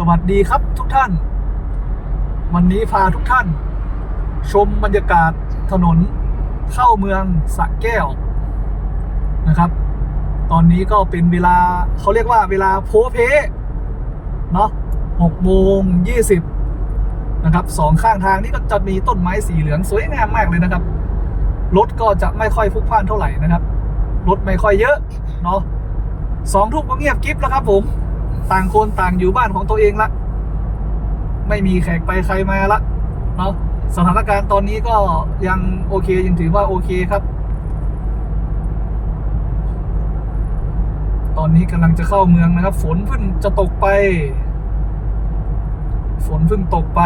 สวัสดีครับทุกท่าน วันนี้พาทุกท่าน ชมบรรยากาศถนนเข้าเมืองสระแก้วนะครับ ตอนนี้ก็เป็นเวลาเขาเรียกว่าเวลาโพเพเนาะหกโมงยี่สิบนะครับสองข้างทางนี่ก็จะมีต้นไม้สีเหลืองสวยงามมากเลยนะครับ รถก็จะไม่ค่อยพลุกพ่านเท่าไหร่นะครับ รถไม่ค่อยเยอะเนาะสองทุ่มก็เงียบกริบแล้วครับผม ต่างคนต่างอยู่บ้านของตัวเองละ ไม่มีแขกไปใครมาละเนาะสถานการณ์ตอนนี้ก็ยังโอเคยังถือว่าโอเคครับ ตอนนี้กำลังจะเข้าเมืองนะครับ ฝนเพิ่งจะตกไป ฝนเพิ่งตกไป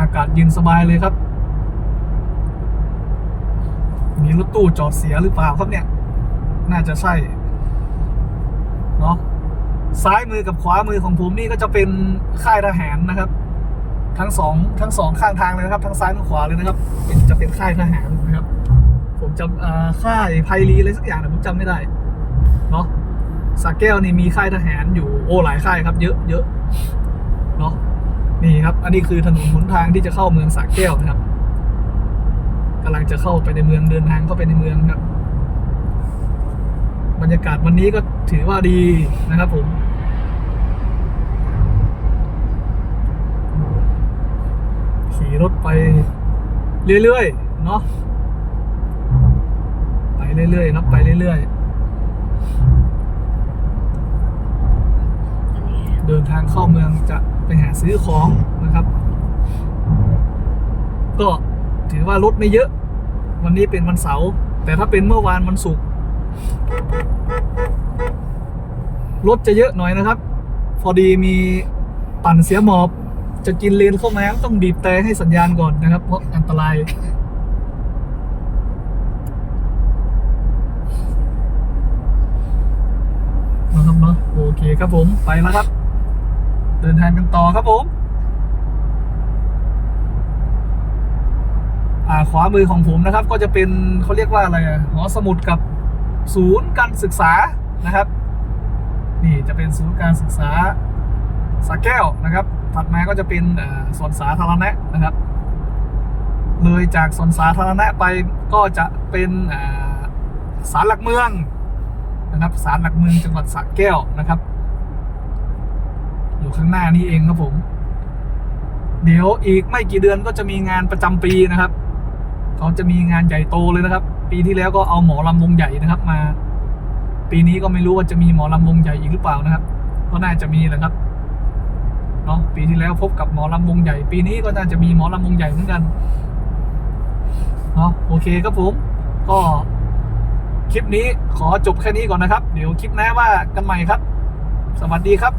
อากาศเย็นสบายเลยครับ มีรถตู้จอดเสียหรือเปล่าครับเนี่ย น่าจะใช่ เนาะ ซ้ายมือกับขวามือของผมนี่ก็จะเป็นค่ายทหารนะครับ ทั้งสองทั้งสองข้างทางเลยนะครับ ทั้งซ้ายทั้งขวาเลยนะครับเป็นจะเป็นค่ายทหารนะครับ ผมจำค่ายไพรีอะไรสักอย่างนะผมจำไม่ได้เนาะสระแก้วนี่มีค่ายทหารอยู่โอ้หลายค่ายครับ เยอะเยอะเนาะนี่ครับ อันนี้คือถนนหนทางที่จะเข้าเมืองสระแก้วนะครับกำลังจะเข้าไปในเมืองเดินทางเข้าไปในเมืองครับ บรรยากาศวันนี้ก็ถือว่าดีนะครับผมขี่รถไปเรื่อยๆเนาะไปเรื่อยๆครับไปเรื่อยๆ เดินทางเข้าเมืองจะไปหาซื้อของนะครับ ก็ถือว่ารถไม่เยอะ วันนี้เป็นวันเสาร์แต่ถ้าเป็นเมื่อวานวันศุกร์ รถจะเยอะหน่อยนะครับ พอดีมีปั่นเสียหมอบ จะกินเลนเข้ามาต้องบีบแต่ให้สัญญาณก่อนนะครับ เพราะอันตรายนะครับเนาะโอเคครับผมไปแล้วครับ เดินทางกันต่อครับผม อ่าขวามือของผมนะครับ ก็จะเป็นเขาเรียกว่าอะไรอะหอสมุดกับ ศูนย์การศึกษานะครับ นี่จะเป็นศูนย์การศึกษาสระแก้วนะครับ ถัดมาก็จะเป็นอ่าสวนสาธารณะนะครับ เลยจากสวนสาธารณะไปก็จะเป็นอ่าศาลหลักเมืองนะครับศาลหลักเมืองจังหวัดสระแก้วนะครับ อยู่ข้างหน้านี้เองครับผม เดี๋ยวอีกไม่กี่เดือนก็จะมีงานประจำปีนะครับเขาจะมีงานใหญ่โตเลยนะครับ ปีที่แล้วก็เอาหมอลำวงใหญ่นะครับ มา ปีนี้ก็ไม่รู้ว่าจะมีหมอลำวงใหญ่อีกหรือเปล่านะครับ ก็น่าจะมีแหละครับเนาะปีที่แล้วพบกับหมอลำวงใหญ่ ปีนี้ก็น่าจะมีหมอลำวงใหญ่เหมือนกันเนาะโอเคครับผมก็คลิปนี้ขอจบแค่นี้ก่อนนะครับ เดี๋ยวคลิปหน้าว่ากันใหม่ครับ สวัสดีครับ